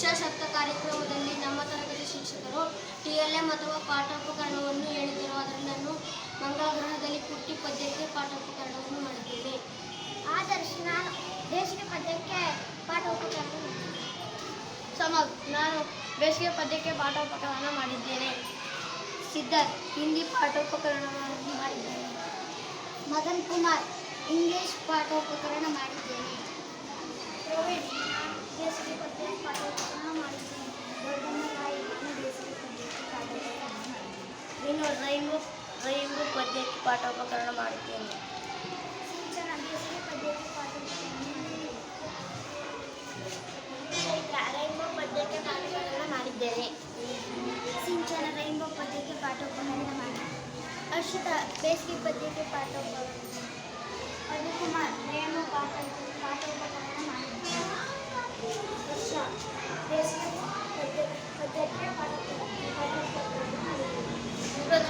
ಶಿಕ್ಷಾ ಕಾರ್ಯಕ್ರಮದಲ್ಲಿ ನಮ್ಮ ತರಗತಿ ಶಿಕ್ಷಕರು ಟಿ ಎಲ್ ಎಂ ಅಥವಾ ಪಾಠೋಪಕರಣವನ್ನು ಹೇಳಿದರು. ಅದರಿಂದ ನಾನು ಮಂಗಳ ಗ್ರಹದಲ್ಲಿ ಪುಟ್ಟಿ ಪದ್ಯಕ್ಕೆ ಪಾಠೋಪಕರಣವನ್ನು ಮಾಡಿದ್ದೇನೆ. ಆದರ್ಶ ನಾನು ಬೇಸಿಗೆ ಪದ್ಯಕ್ಕೆ ಪಾಠೋಪಕರಣ ಸಮಗ್ ನಾನು ಬೇಸಿಗೆ ಪದ್ಯಕ್ಕೆ ಪಾಠೋಪಕರಣ ಮಾಡಿದ್ದೇನೆ. ಸಿದ್ಧಾರ್ಥ್ ಹಿಂದಿ ಪಾಠೋಪಕರಣವನ್ನು ಮಾಡಿದ್ದೇನೆ. ಮದನ್ ಕುಮಾರ್ ಇಂಗ್ಲಿಷ್ ಪಾಠೋಪಕರಣ ಮಾಡಿದ್ದೇನೆ. ರೈನ್ಬೋ ರೈನ್ಬೋ ಪದ್ಯಕ್ಕೆ ಪಾಠೋಪಕರಣ ಮಾಡಿದ್ದೇನೆ ಸಿಂಚನ ದೇಶೀಯ ಪದ್ಯಕ್ಕೆ ಪಾಠೋಪಕರಣ ಮಾಡಿದ್ದೇನೆ ರೈನ್ಬೋ ಪದ್ಯಕ್ಕೆ ಪಾಠೋಪಕರಣ ಮಾಡಿದ್ದೇನೆ ಸಿಂಚನ ರೈನ್ಬೋ ಪದ್ಯಕ್ಕೆ ಪಾಠೋಪಕರಣ ಮಾಡಿದ್ದೇನೆ ಹರ್ಷಿತ ಬೇಸಿಗೆ ಪದ್ಯಕ್ಕೆ ಪಾಠೋಪಕರಣ ರವಿಕುಮಾರ್ ರೇಣು ಪಾಠ ಪಾಠೋಪಕರಣ ಮಾಡಿದ್ದೇನೆ ಹರ್ಷ ಬೇಸಿಗೆ ಪದ್ಯ ಪದ್ಯಕ್ಕೆ ಪಾಠೋಪಕರಣ ಪಾಠೋಪಕರಣ ಮಾಡಿದ್ದೇನೆ ಪ್ರಜ್ವಲ್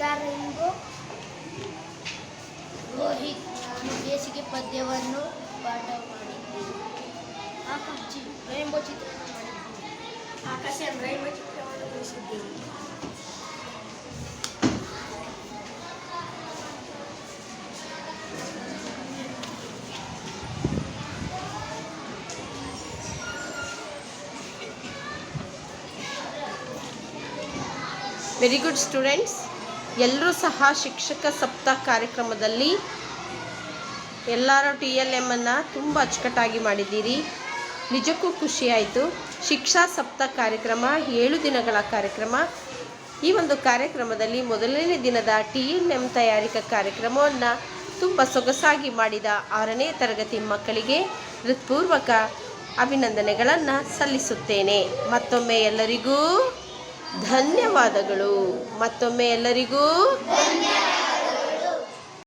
ದ ರೈನ್ಬೋ ರೋಹಿತ್ ನಾನು ಬೇಸಿಗೆ ಪದ್ಯವನ್ನು ಪಾಠ ಮಾಡಿದ್ದೇನೆ ಆಕಾಶ್ ರೈನ್ಬೋ ಚಿತ್ರಣ ಮಾಡಿದ್ದೇನೆ ಆಕಾಶ ರೈನ್ಬೋ ಚಿತ್ರವನ್ನು ಬಿಡಿಸಿದ್ದೇನೆ ವೆರಿ ಗುಡ್ ಸ್ಟೂಡೆಂಟ್ಸ್ ಎಲ್ಲರೂ ಸಹ ಶಿಕ್ಷಕ ಸಪ್ತಾಹ ಕಾರ್ಯಕ್ರಮದಲ್ಲಿ ಎಲ್ಲರೂ ಟಿ ಎಲ್ ಎಮ್ಮನ್ನು ತುಂಬ ಅಚ್ಚುಕಟ್ಟಾಗಿ ಮಾಡಿದ್ದೀರಿ. ನಿಜಕ್ಕೂ ಖುಷಿಯಾಯಿತು ಶಿಕ್ಷಾ ಸಪ್ತಾಹ ಕಾರ್ಯಕ್ರಮ, ಏಳು ದಿನಗಳ ಕಾರ್ಯಕ್ರಮ. ಈ ಒಂದು ಕಾರ್ಯಕ್ರಮದಲ್ಲಿ ಮೊದಲನೇ ದಿನದ ಟಿ ಎಲ್ ಎಂ ತಯಾರಿಕಾ ಕಾರ್ಯಕ್ರಮವನ್ನು ತುಂಬ ಸೊಗಸಾಗಿ ಮಾಡಿದ ಆರನೇ ತರಗತಿ ಮಕ್ಕಳಿಗೆ ಹೃತ್ಪೂರ್ವಕ ಅಭಿನಂದನೆಗಳನ್ನು ಸಲ್ಲಿಸುತ್ತೇನೆ. ಮತ್ತೊಮ್ಮೆ ಎಲ್ಲರಿಗೂ ಧನ್ಯವಾದಗಳು. ಮತ್ತೊಮ್ಮೆ ಎಲ್ಲರಿಗೂ